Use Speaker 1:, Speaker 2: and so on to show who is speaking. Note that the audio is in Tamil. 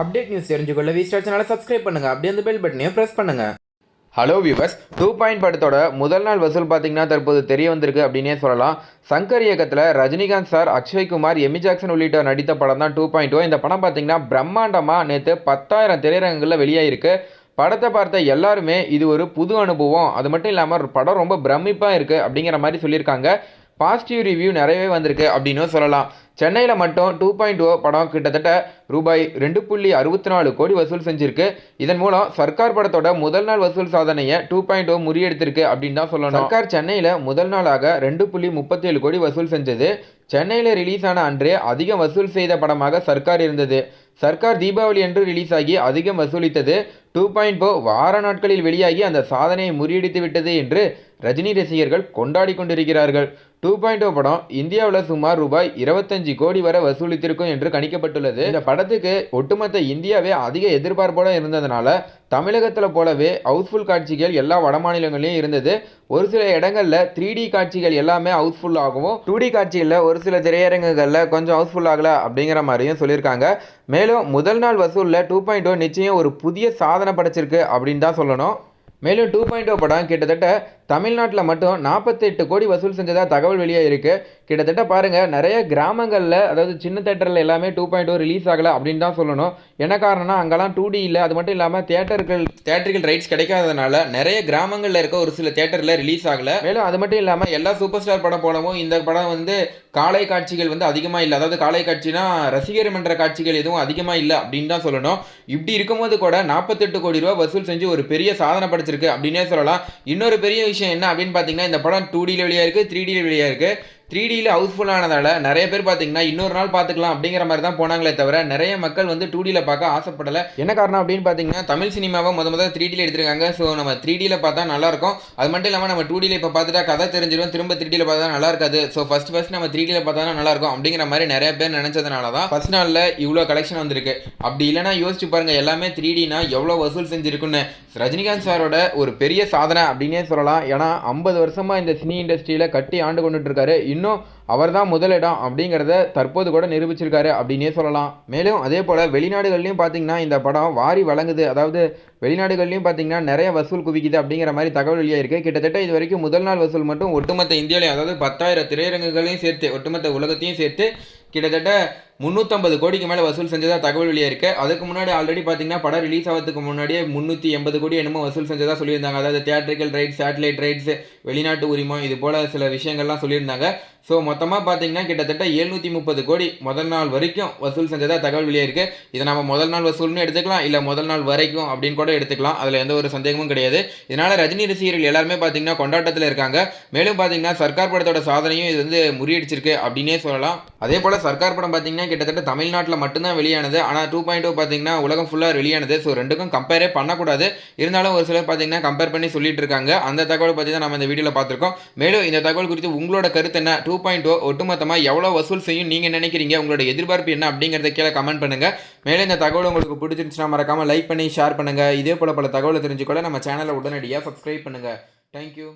Speaker 1: அப்டேட் நியூஸ் தெரிஞ்சுக்கொள்ள வி ஸ்டார் சேனலை சப்ஸ்கிரைப் பண்ணுங்கள் அப்படியே அந்த பெல் பட்டனையும் ப்ரெஸ் பண்ணுங்கள் ஹலோ வியூவர்ஸ் டூ பாயிண்ட் படத்தோட முதல் நாள் வசூல் பார்த்தீங்கன்னா தற்போது தெரிய வந்திருக்கு அப்படின்னே சொல்லலாம். சங்கர் இயக்கத்தில் Rajinikanth sir Akshay Kumar Amy. Jackson உள்ளிட்ட நடித்த படம் தான் டூ பாயிண்ட் இந்த படம் பார்த்தீங்கன்னா பிரம்மாண்டமாக நேற்று பத்தாயிரம் திரையரங்குகளில் வெளியாகிருக்கு படத்தை பார்த்த எல்லாருமே இது ஒரு புது அனுபவம். அது மட்டும் இல்லாமல் படம் ரொம்ப பிரமிப்பாக இருக்குது அப்படிங்கிற மாதிரி சொல்லியிருக்காங்க. பாசிட்டிவ் ரிவ்யூ நிறையவே வந்திருக்கு அப்படின்னு சொல்லலாம். சென்னையில் மட்டும் டூ பாயிண்ட் ஓ படம் கிட்டத்தட்ட ரூபாய் ரெண்டு புள்ளி அறுபத்தி நாலு கோடி வசூல் செஞ்சிருக்கு. இதன் மூலம் சர்க்கார் படத்தோட முதல் நாள் வசூல் சாதனையை டூ பாயிண்ட் ஓ oh முறியெடுத்திருக்கு அப்படின்னு தான் சொல்லணும். சர்க்கார் சென்னையில் முதல் நாளாக ரெண்டு புள்ளி முப்பத்தேழு கோடி வசூல் செஞ்சது. சென்னையில் ரிலீஸ் ஆன அன்றே அதிகம் வசூல் செய்த படமாக சர்க்கார் இருந்தது. சர்க்கார் தீபாவளி அன்று ரிலீஸ் ஆகி அதிகம் வசூலித்தது. டூ பாயிண்ட் ஓ வார நாட்களில் வெளியாகி அந்த சாதனையை முறியடித்து விட்டது என்று ரஜினி ரசிகர்கள் கொண்டாடி கொண்டிருக்கிறார்கள். டூ பாயிண்ட் ஓ படம் இந்தியாவில் சுமார் ரூபாய் இருபத்தஞ்சு கோடி வரை வசூலித்திருக்கும் என்று கணிக்கப்பட்டுள்ளது. இந்த படத்துக்கு ஒட்டுமொத்த இந்தியாவே அதிக எதிர்பார்ப்போட இருந்ததுனால தமிழகத்தில் போலவே ஹவுஸ்ஃபுல் காட்சிகள் எல்லா வட மாநிலங்களிலும் இருந்தது. ஒரு சில இடங்களில் த்ரீ டி காட்சிகள் எல்லாமே ஹவுஸ்ஃபுல் ஆகவும் டூ டி காட்சிகளில் ஒரு சில திரையரங்குகளில் கொஞ்சம் ஹவுஸ்ஃபுல் ஆகலை அப்படிங்கிற மாதிரியும் சொல்லியிருக்காங்க. மேலும் முதல் நாள் வசூலில் டூ பாயிண்ட் ஓ நிச்சயம் ஒரு புதிய சாதனை படைச்சிருக்கு அப்படின்னு தான் சொல்லணும். மேலும் டூ பாயிண்ட் ஓ படம் கிட்டத்தட்ட தமிழ்நாட்டில் மட்டும் நாற்பத்தெட்டு கோடி வசூல் செஞ்சதாக தகவல் வெளியாக இருக்குது கிட்டத்தட்ட பாருங்கள் நிறைய கிராமங்களில் அதாவது சின்ன தேட்டரில் எல்லாமே டூ பாயிண்ட் ஓ ரிலீஸ் ஆகலை அப்படின்னு தான் சொல்லணும். என்ன காரணம்னா அங்கெல்லாம் டூ டி இல்லை அது மட்டும் இல்லாமல் தேட்டர்கள் தேட்டர்கள் ரைட்ஸ் கிடைக்காததுனால நிறைய கிராமங்களில் இருக்க ஒரு சில தேட்டரில் ரிலீஸ் ஆகலை. மேலும் அது மட்டும் இல்லாமல் எல்லா சூப்பர் ஸ்டார் படம் போலவும் இந்த படம் வந்து காலை காட்சிகள் வந்து அதிகமாக இல்லை. அதாவது காலை காட்சினா ரசிகர் மன்ற காட்சிகள் எதுவும் அதிகமாக இல்லை அப்படின்னு தான் சொல்லணும். இப்படி இருக்கும்போது கூட நாற்பத்தெட்டு கோடி ரூபா வசூல் செஞ்சு ஒரு பெரிய சாதனை படைச்சிருக்கு அப்படின்னே சொல்லலாம். இன்னொரு பெரிய விஷயம் என்ன அப்படின்னு பார்த்தீங்கன்னா இந்த படம் டூ டியில் வெளியாக இருக்குது த்ரீ டியில் வெளியாக இருக்குது த்ரீ டியில் ஹவுஸ்ஃபுல் ஆனதால் நிறைய பேர் பார்த்தீங்கன்னா இன்னொரு நாள் பார்த்துக்கலாம் அப்படிங்கிற மாதிரி தான் போனாங்களே தவிர நிறைய மக்கள் வந்து டூ டியில் பார்க்க ஆசைப்படலை. என்ன காரணம் அப்படின்னு பார்த்தீங்கன்னா தமிழ் சினிமாவை முத முதல் த்ரீ டியில் எடுத்திருக்காங்க. ஸோ நம்ம த்ரீ டியில் பார்த்தா நல்லாயிருக்கும். அது மட்டும் இல்லாமல் நம்ம டூ டியில் இப்போ பார்த்துட்டா கதை தெரிஞ்சிடும் திரும்ப த்ரீ டியில் பார்த்தா நல்லா இருக்காது. ஸோ ஃபஸ்ட் ஃபஸ்ட் நம்ம த்ரீ டியில் பார்த்தா நல்லா இருக்கும் அப்படிங்கிற மாதிரி நிறைய பேர் நினச்சதுனால தான் ஃபஸ்ட் நாளில் இவ்வளோ கலெக்ஷன் வந்திருக்கு. அப்படி இல்லைனா யோசிச்சு பாருங்கள் எல்லாமே த்ரீ டினா எவ்வளோ வசூல் செஞ்சிருக்குன்னு. ரஜினிகாந்த் சாரோட ஒரு பெரிய சாதனை அப்படின்னே சொல்லலாம். ஏன்னா ஐம்பது வருஷமாக இந்த சினி இண்டஸ்ட்ரியில் கட்டி ஆண்டு கொண்டுட்டு இருக்காரு. இன்னும் அவர் தான் முதலிடம் அப்படிங்கிறத தற்போது கூட நிரூபிச்சிருக்காரு அப்படின்னே சொல்லலாம். மேலும் அதே போல் வெளிநாடுகள்லையும் பார்த்தீங்கன்னா இந்த படம் வாரி வழங்குது. அதாவது வெளிநாடுகள்லையும் பார்த்தீங்கன்னா நிறைய வசூல் குவிக்குது அப்படிங்கிற மாதிரி தகவல் வெளியாயிருக்கு. கிட்டத்தட்ட இது வரைக்கும் முதல் நாள் வசூல் மட்டும் ஒட்டுமொத்த இந்தியாவிலையும் அதாவது பத்தாயிரம் திரையரங்குகளையும் சேர்த்து ஒட்டுமொத்த உலகத்தையும் சேர்த்து கிட்டத்தட்ட முந்நூற்றம்பது கோடிக்கு மேலே வசூல் செஞ்சதாக தகவல் வெளியாக இருக்கு. அதுக்கு முன்னாடி ஆல்ரெடி பார்த்தீங்கன்னா படம் ரிலீஸ் ஆகிறதுக்கு முன்னாடியே முந்நூற்றி எண்பது கோடி என்னமோ வசூல் செஞ்சதாக சொல்லியிருந்தாங்க. அதாவது தியேட்டரிக்கல் ரைட்ஸ் சேட்டலைட் ரைட்ஸ் வெளிநாட்டு உரிமம் இது போல் சில விஷயங்கள்லாம் சொல்லியிருந்தாங்க. ஸோ மொத்தமாக பார்த்தீங்கன்னா கிட்டத்தட்ட எழுநூற்றி முப்பது கோடி முதல் நாள் வரைக்கும் வசூல் செஞ்சதாக தகவல் வெளியே இருக்குது இதை நம்ம முதல் நாள் வசூல்னு எடுத்துக்கலாம் இல்லை முதல் நாள் வரைக்கும் அப்படின்னு கூட எடுத்துக்கலாம். அதில் எந்த ஒரு சந்தேகமும் கிடையாது. இதனால் ரஜினி ரசிகர்கள் எல்லாருமே பார்த்தீங்கன்னா கொண்டாட்டத்தில் இருக்காங்க. மேலும் பார்த்தீங்கன்னா சர்க்கார் படத்தோட சாதனையும் இது வந்து முறியடிச்சிருக்கு அப்படின்னே சொல்லலாம். அதே போல் சர்க்கார் படம் பார்த்தீங்கன்னா கிட்டத்தட்ட தமிழ்நாட்டில் மட்டும்தான் வெளியானது. ஆனால் டூ பாயிண்ட் டூ பார்த்தீங்கன்னா உலகம் ஃபுல்லாக வெளியானது. ஸோ ரெண்டுக்கும் கம்பேரே பண்ணக்கூடாது. இருந்தாலும் ஒரு சிலர் பார்த்தீங்கன்னா கம்பேர் பண்ணி சொல்லிட்டு இருக்காங்க. அந்த தகவல் பற்றி தான் நம்ம இந்த வீடியோவில் பார்த்துருக்கோம் மேலும் இந்த தகவல் குறித்து உங்களோட கருத்து என்ன? டூ பாயிண்ட் ஓ oh ஒட்டுமொத்தமாக எவ்வளோ வசூல் செய்யும் நீங்கள் நினைக்கிறீங்க? உங்களோட எதிர்பார்ப்பு என்ன அப்படிங்கிறத கீழே கமெண்ட் பண்ணுங்கள் மேலே இந்த தகவல் உங்களுக்கு பிடிச்சிருந்துச்சுன்னா மறக்காமல் லைக் பண்ணி ஷேர் பண்ணுங்கள் இதே போல் பல தகவலை தெரிஞ்சுக்கொள்ள நம்ம சேனலை உடனடியாக சப்ஸ்கிரைப் பண்ணுங்கள் தேங்க்யூ